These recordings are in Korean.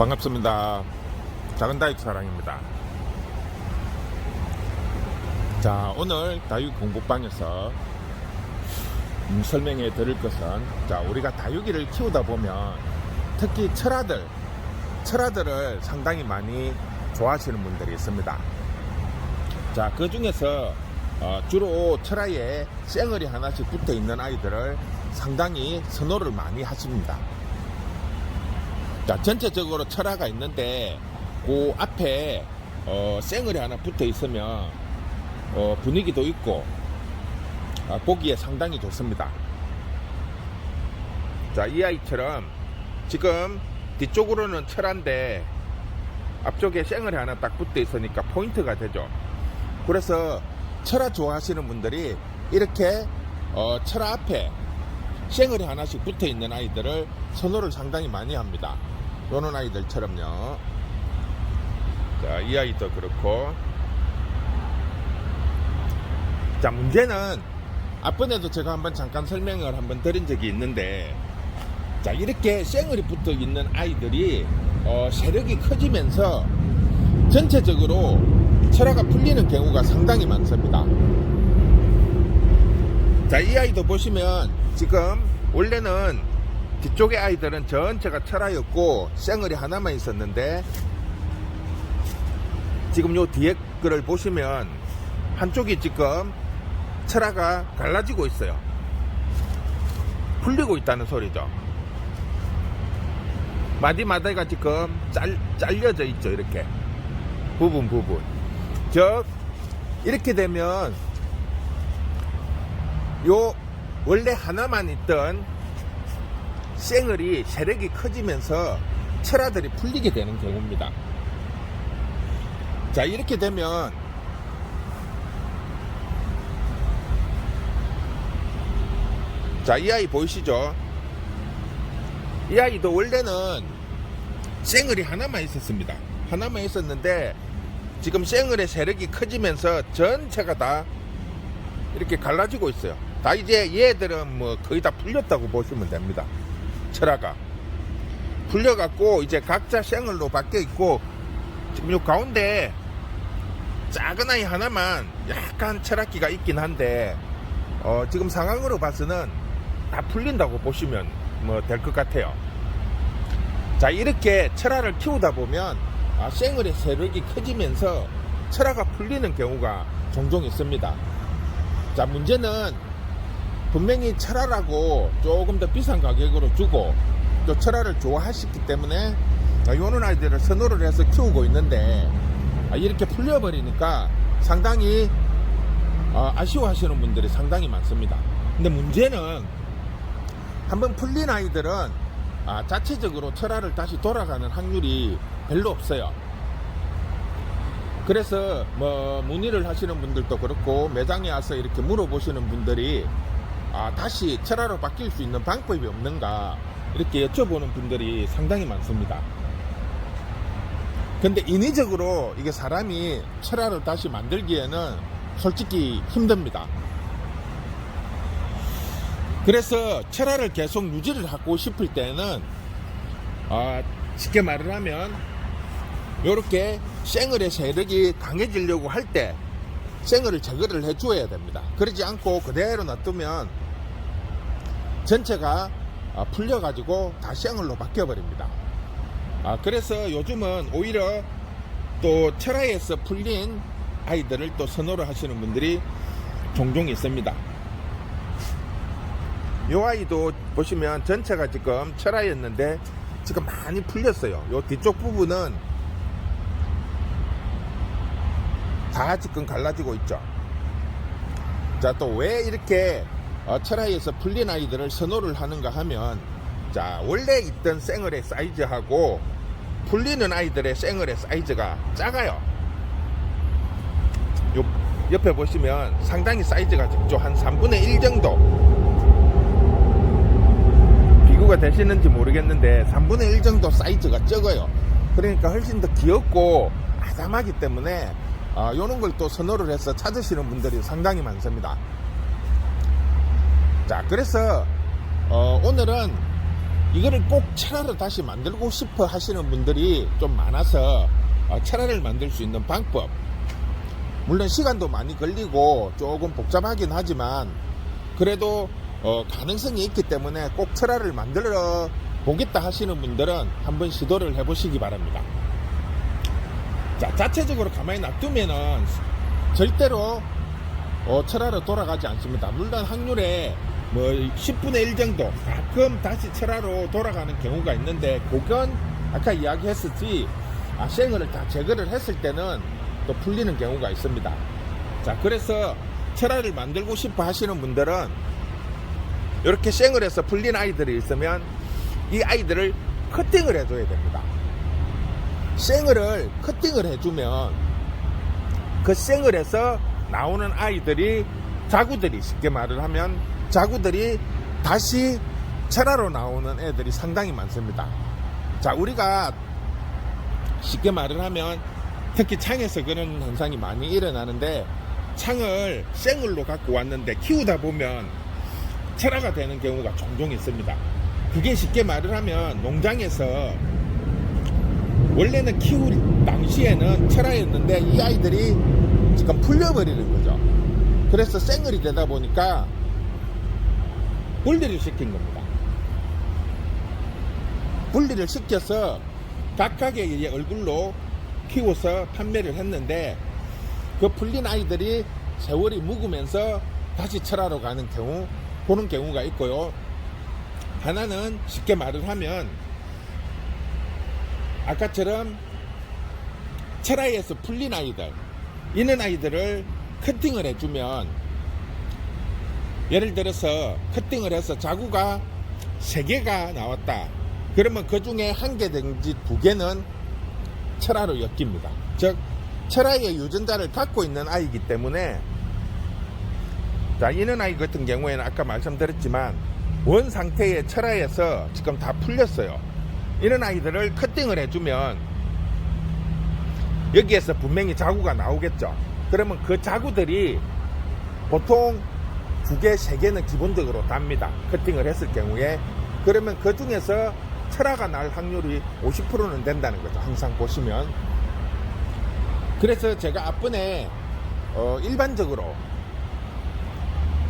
반갑습니다. 작은 다이트 사랑입니다. 자, 오늘 다육 공부방에서 음, 설명해 드릴 것은 자, 우리가 다육이를 키우다 보면 특히 철아들, 철아들을 상당히 많이 좋아하시는 분들이 있습니다. 자, 그 중에서 어, 주로 철아에 쌩얼이 하나씩 붙어 있는 아이들을 상당히 선호를 많이 하십니다. 자, 전체적으로 철화가 있는데 그 앞에 어, 쌩얼이 하나 붙어 있으면 어, 분위기도 있고 아, 보기에 상당히 좋습니다. 자, 이 아이처럼 지금 뒤쪽으로는 철한데 앞쪽에 쌩얼이 하나 딱 붙어 있으니까 포인트가 되죠. 그래서 철화 좋아하시는 분들이 이렇게 어, 철화 앞에 쌩얼이 하나씩 붙어 있는 아이들을 선호를 상당히 많이 합니다. 요런 아이들처럼요. 자, 이 아이도 그렇고. 자, 문제는 앞번에도 제가 한번 잠깐 설명을 한번 드린 적이 있는데, 자, 이렇게 쌩얼이 붙어 있는 아이들이 어, 세력이 커지면서 전체적으로 철화가 풀리는 경우가 상당히 많습니다. 자, 이 아이도 보시면 지금 원래는 뒤쪽의 아이들은 전체가 철화였고 쌩얼이 하나만 있었는데 지금 요 뒤에 거를 보시면 한쪽이 지금 철화가 갈라지고 있어요. 풀리고 있다는 소리죠. 마디마디가 지금 잘, 잘려져 있죠. 이렇게. 부분, 부분. 즉, 이렇게 되면 요 원래 하나만 있던 쌩얼이 세력이 커지면서 철화들이 풀리게 되는 경우입니다. 자, 이렇게 되면 자, 이 아이 보이시죠? 이 아이도 원래는 쌩얼이 하나만 있었습니다. 하나만 있었는데 지금 쌩얼의 세력이 커지면서 전체가 다 이렇게 갈라지고 있어요. 다 이제 얘들은 뭐 거의 다 풀렸다고 보시면 됩니다. 철화가. 풀려갖고 이제 각자 쌩얼로 바뀌어 있고 지금 요 가운데 작은 아이 하나만 약간 철학기가 있긴 한데 어, 지금 상황으로 봐서는 다 풀린다고 보시면 뭐 될 것 같아요. 자 이렇게 철화를 키우다 보면 아, 쌩얼의 세력이 커지면서 철화가 풀리는 경우가 종종 있습니다. 자 문제는 분명히 철화라고 조금 더 비싼 가격으로 주고 또 철화를 좋아하시기 때문에 아, 요런 아이들을 선호를 해서 키우고 있는데 아, 이렇게 풀려버리니까 상당히 아, 아쉬워하시는 분들이 상당히 많습니다. 근데 문제는 한번 풀린 아이들은 아, 자체적으로 철화를 다시 돌아가는 확률이 별로 없어요. 그래서 뭐 문의를 하시는 분들도 그렇고 매장에 와서 이렇게 물어보시는 분들이 아, 다시 철화로 바뀔 수 있는 방법이 없는가 이렇게 여쭤보는 분들이 상당히 많습니다. 근데 인위적으로 이게 사람이 철화를 다시 만들기에는 솔직히 힘듭니다. 그래서 철화를 계속 유지를 하고 싶을 때는 아, 쉽게 말을 하면 이렇게 쌩얼의 세력이 강해지려고 할 때 쌩얼을 제거를 해줘야 됩니다. 그러지 않고 그대로 놔두면 전체가 아, 풀려가지고 다 쌩얼로 바뀌어버립니다. 아, 그래서 요즘은 오히려 또 철화에서 풀린 아이들을 또 선호를 하시는 분들이 종종 있습니다. 요 아이도 보시면 전체가 지금 철화였는데 지금 많이 풀렸어요. 요 뒤쪽 부분은 다 지금 갈라지고 있죠. 자, 또 왜 이렇게 어, 철화에서 풀린 아이들을 선호를 하는가 하면 자, 원래 있던 쌩얼의 사이즈하고 풀리는 아이들의 쌩얼의 사이즈가 작아요. 요 옆에 보시면 상당히 사이즈가 적죠. 한 3분의 1 정도. 비교가 되시는지 모르겠는데 3분의 1 정도 사이즈가 적어요. 그러니까 훨씬 더 귀엽고 아담하기 때문에 아, 요런 걸 또 선호를 해서 찾으시는 분들이 상당히 많습니다. 자, 그래서 어, 오늘은 이거를 꼭 철화로 다시 만들고 싶어 하시는 분들이 좀 많아서 어, 철화를 만들 수 있는 방법 물론 시간도 많이 걸리고 조금 복잡하긴 하지만 그래도 어, 가능성이 있기 때문에 꼭 철화를 만들어 보겠다 하시는 분들은 한번 시도를 해보시기 바랍니다. 자, 자체적으로 가만히 놔두면은 절대로 어, 철화로 돌아가지 않습니다. 물론 확률에 뭐 10분의 1 정도 가끔 다시 철화로 돌아가는 경우가 있는데 그건 아까 이야기했었지 아, 생을 다 제거를 했을 때는 또 풀리는 경우가 있습니다. 자, 그래서 철화를 만들고 싶어 하시는 분들은 이렇게 생을 해서 풀린 아이들이 있으면 이 아이들을 커팅을 해줘야 됩니다. 생을을 커팅을 해주면 그 생을 해서 나오는 아이들이 자구들이 쉽게 말을 하면 자구들이 다시 철화로 나오는 애들이 상당히 많습니다. 자, 우리가 쉽게 말을 하면 특히 창에서 그런 현상이 많이 일어나는데 창을 생을로 갖고 왔는데 키우다 보면 철화가 되는 경우가 종종 있습니다. 그게 쉽게 말을 하면 농장에서 원래는 키울 당시에는 철화였는데 이 아이들이 지금 풀려버리는 거죠. 그래서 생을이 되다 보니까 분리를 시킨 겁니다. 분리를 시켜서 각각의 얼굴로 키워서 판매를 했는데 그 풀린 아이들이 세월이 묵으면서 다시 철화로 가는 경우 보는 경우가 있고요. 하나는 쉽게 말을 하면 아까처럼 철화에서 풀린 아이들 이런 아이들을 커팅을 해주면 예를 들어서 커팅을 해서 자구가 세 개가 나왔다. 그러면 그 중에 한 개든지 두 개는 철화로 엮입니다. 즉 철화의 유전자를 갖고 있는 아이기 때문에 자 이런 아이 같은 경우에는 아까 말씀드렸지만 원 상태의 철화에서 지금 다 풀렸어요. 이런 아이들을 커팅을 해주면 여기에서 분명히 자구가 나오겠죠. 그러면 그 자구들이 보통 두 개, 세 개는 기본적으로 답니다. 커팅을 했을 경우에. 그러면 그 중에서 철화가 날 확률이 50%는 된다는 거죠. 항상 보시면. 그래서 제가 앞번에 어, 일반적으로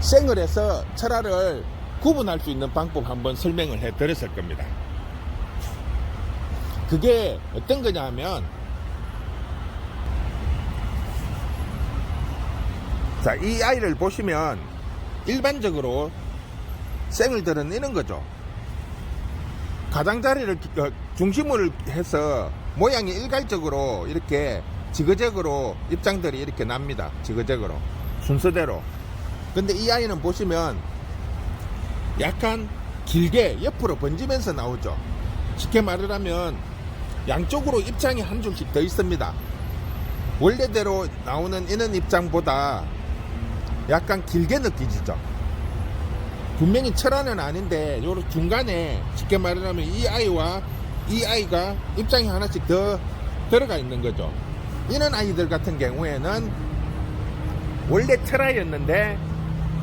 생을 해서 철화를 구분할 수 있는 방법 한번 설명을 해 드렸을 겁니다. 그게 어떤 거냐 하면 자, 이 아이를 보시면 일반적으로 생을 들은 이런 거죠. 가장자리를 기- 어, 중심을 해서 모양이 일괄적으로 이렇게 지그재그로 입장들이 이렇게 납니다. 지그재그로. 순서대로. 근데 이 아이는 보시면 약간 길게 옆으로 번지면서 나오죠. 쉽게 말을 하면 양쪽으로 입장이 한 줄씩 더 있습니다. 원래대로 나오는 이는 입장보다 약간 길게 느껴지죠. 분명히 철화는 아닌데 요 중간에 쉽게 말하면 이 아이와 이 아이가 입장이 하나씩 더 들어가 있는 거죠. 이런 아이들 같은 경우에는 원래 철화였는데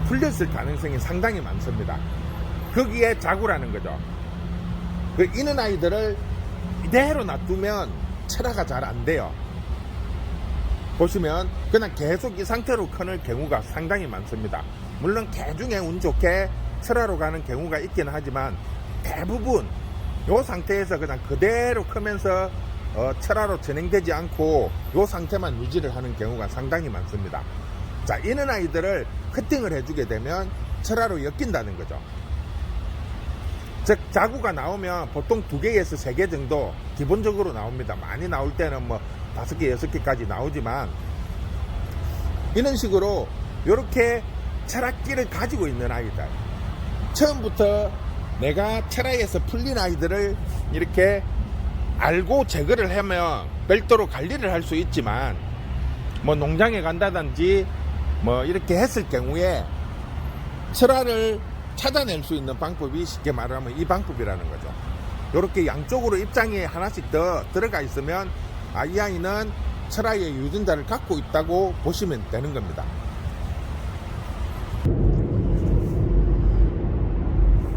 풀렸을 가능성이 상당히 많습니다. 거기에 자구라는 거죠. 그 이는 아이들을 이대로 놔두면 철화가 잘 안 돼요. 보시면 그냥 계속 이 상태로 커는 경우가 상당히 많습니다. 물론 개 중에 운 좋게 철화로 가는 경우가 있긴 하지만 대부분 이 상태에서 그냥 그대로 크면서 어, 철화로 진행되지 않고 이 상태만 유지를 하는 경우가 상당히 많습니다. 자, 이런 아이들을 커팅을 해주게 되면 철화로 엮인다는 거죠. 즉 자구가 나오면 보통 두 개에서 세 개 정도 기본적으로 나옵니다. 많이 나올 때는 뭐 다섯 개, 여섯 개까지 나오지만 이런 식으로 이렇게 철학기를 가지고 있는 아이들 처음부터 내가 철학에서 풀린 아이들을 이렇게 알고 제거를 하면 별도로 관리를 할 수 있지만 뭐 농장에 간다든지 뭐 이렇게 했을 경우에 철화를 찾아낼 수 있는 방법이 쉽게 말하면 이 방법이라는 거죠. 이렇게 양쪽으로 입장이 하나씩 더 들어가 있으면 아, 이 아이는 철화의 유전자를 갖고 있다고 보시면 되는 겁니다.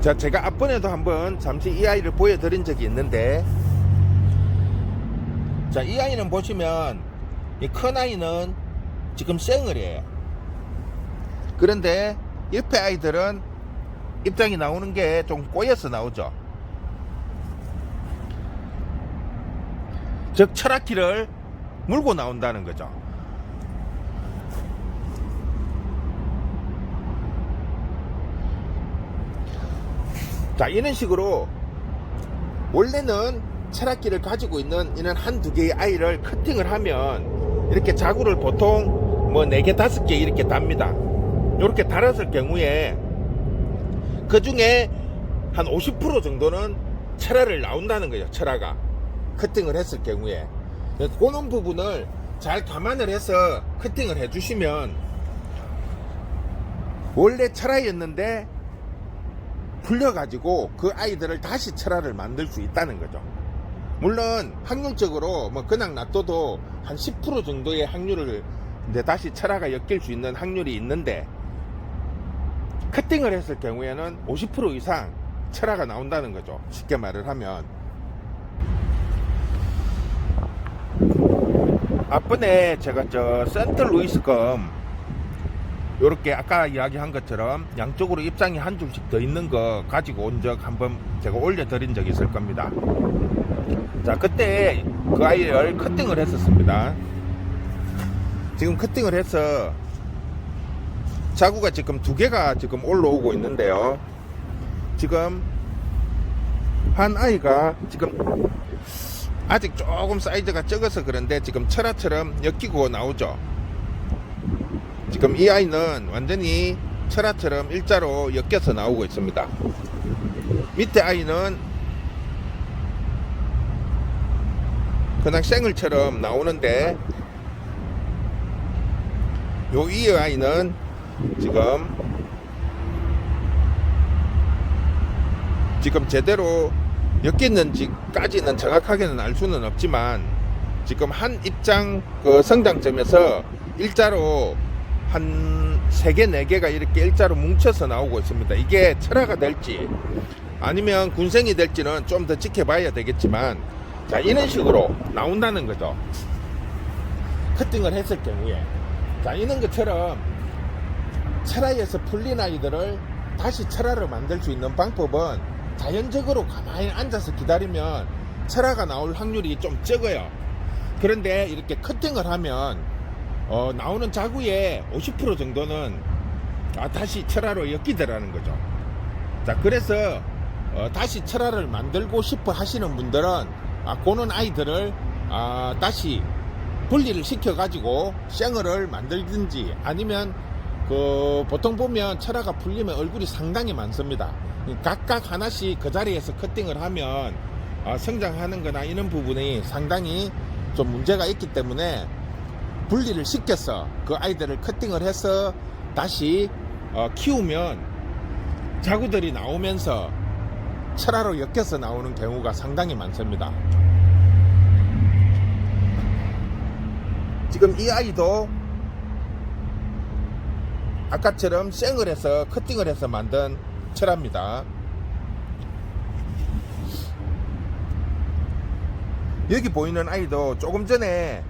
자, 제가 앞번에도 한번 잠시 이 아이를 보여드린 적이 있는데, 자, 이 아이는 보시면, 이 큰 아이는 지금 생을이에요. 그런데 옆에 아이들은 입장이 나오는 게 좀 꼬여서 나오죠. 즉, 철학기를 물고 나온다는 거죠. 자, 이런 식으로 원래는 철학기를 가지고 있는 이런 한 두 개의 아이를 커팅을 하면 이렇게 자구를 보통 뭐 네 개 다섯 개 이렇게 답니다. 이렇게 달았을 경우에 그 중에 한 50% 정도는 철화를 나온다는 거예요. 철화가 커팅을 했을 경우에 그런 부분을 잘 감안을 해서 커팅을 해주시면 원래 철화였는데 풀려가지고 그 아이들을 다시 철화를 만들 수 있다는 거죠. 물론 확률적으로 뭐 그냥 놔둬도 한 10% 정도의 확률을 이제 다시 철화가 엮일 수 있는 확률이 있는데 커팅을 했을 경우에는 50% 이상 철화가 나온다는 거죠. 쉽게 말을 하면 앞번에 제가 저 센트 루이스 검 요렇게 아까 이야기한 것처럼 양쪽으로 입장이 한 줌씩 더 있는 거 가지고 온 적 한번 제가 올려드린 적이 있을 겁니다. 자, 그때 그 아이를 커팅을 했었습니다. 지금 커팅을 해서 자구가 지금 두 개가 지금 올라오고 있는데요. 지금 한 아이가 지금 아직 조금 사이즈가 적어서 그런데 지금 철화처럼 엮이고 나오죠. 지금 이 아이는 완전히 철화처럼 일자로 엮여서 나오고 있습니다. 밑에 아이는 그냥 생을처럼 나오는데 요 위에 아이는 지금 지금 제대로 엮였는지까지는 정확하게는 알 수는 없지만 지금 한 입장 그 성장점에서 일자로 한 3개, 4개가 이렇게 일자로 뭉쳐서 나오고 있습니다. 이게 철화가 될지 아니면 군생이 될지는 좀 더 지켜봐야 되겠지만 자, 이런 식으로 나온다는 거죠. 커팅을 했을 경우에. 자, 이런 것처럼 철화에서 풀린 아이들을 다시 철화를 만들 수 있는 방법은 자연적으로 가만히 앉아서 기다리면 철화가 나올 확률이 좀 적어요. 그런데 이렇게 커팅을 하면 어, 나오는 자구의 50% 정도는 아, 다시 철화로 엮이더라는 거죠. 자, 그래서 어, 다시 철화를 만들고 싶어 하시는 분들은 아, 고는 아이들을 아, 다시 분리를 시켜가지고 생얼을 만들든지 아니면 그 보통 보면 철화가 풀리면 얼굴이 상당히 많습니다. 각각 하나씩 그 자리에서 커팅을 하면 아, 성장하는 거나 이런 부분이 상당히 좀 문제가 있기 때문에 분리를 시켜서 그 아이들을 커팅을 해서 다시 어, 키우면 자구들이 나오면서 철화로 엮여서 나오는 경우가 상당히 많습니다. 지금 이 아이도 아까처럼 생을 해서 커팅을 해서 만든 철화입니다. 여기 보이는 아이도 조금 전에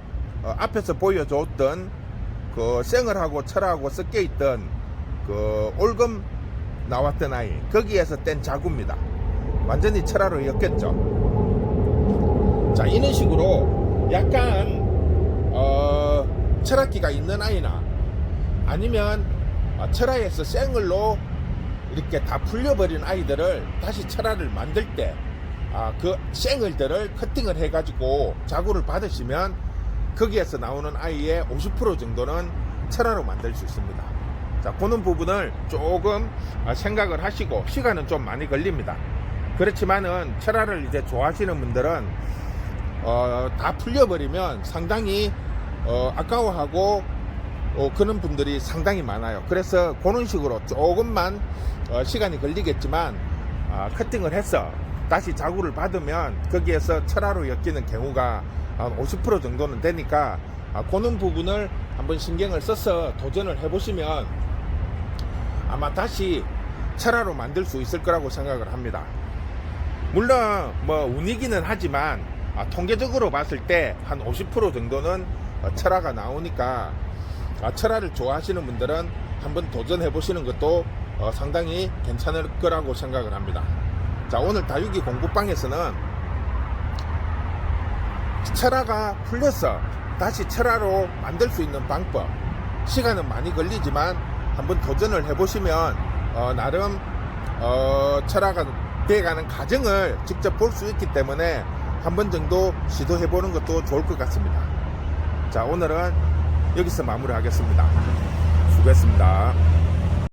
어, 앞에서 보여줬던 그 생을하고 철하고 섞여 있던 그 올금 나왔던 아이 거기에서 뗀 자구입니다. 완전히 철화로 엮였죠. 자 이런 식으로 약간 어, 철학기가 있는 아이나 아니면 어, 철화에서 생을로 이렇게 다 풀려버린 아이들을 다시 철화를 만들 때 아, 그 생을들을 커팅을 해가지고 자구를 받으시면 거기에서 나오는 아이의 50% 정도는 철화로 만들 수 있습니다. 자, 그는 부분을 조금 아, 생각을 하시고 시간은 좀 많이 걸립니다. 그렇지만은 철화를 이제 좋아하시는 분들은 어, 다 풀려버리면 상당히 어, 아까워하고 어, 그런 분들이 상당히 많아요. 그래서 그런 식으로 조금만 어, 시간이 걸리겠지만 아, 커팅을 해서 다시 자구를 받으면 거기에서 철화로 엮이는 경우가 한 50% 정도는 되니까 아, 그런 부분을 한번 신경을 써서 도전을 해보시면 아마 다시 철화로 만들 수 있을 거라고 생각을 합니다. 물론 뭐 운이기는 하지만 아, 통계적으로 봤을 때 한 50% 정도는 어, 철화가 나오니까 아, 철화를 좋아하시는 분들은 한번 도전해 보시는 것도 어, 상당히 괜찮을 거라고 생각을 합니다. 자 오늘 다육이 공부방에서는 철화가 풀려서 다시 철화로 만들 수 있는 방법 시간은 많이 걸리지만 한번 도전을 해보시면 어, 나름 어, 철화가 돼가는 과정을 직접 볼 수 있기 때문에 한 번 정도 시도해보는 것도 좋을 것 같습니다. 자 오늘은 여기서 마무리하겠습니다. 수고했습니다.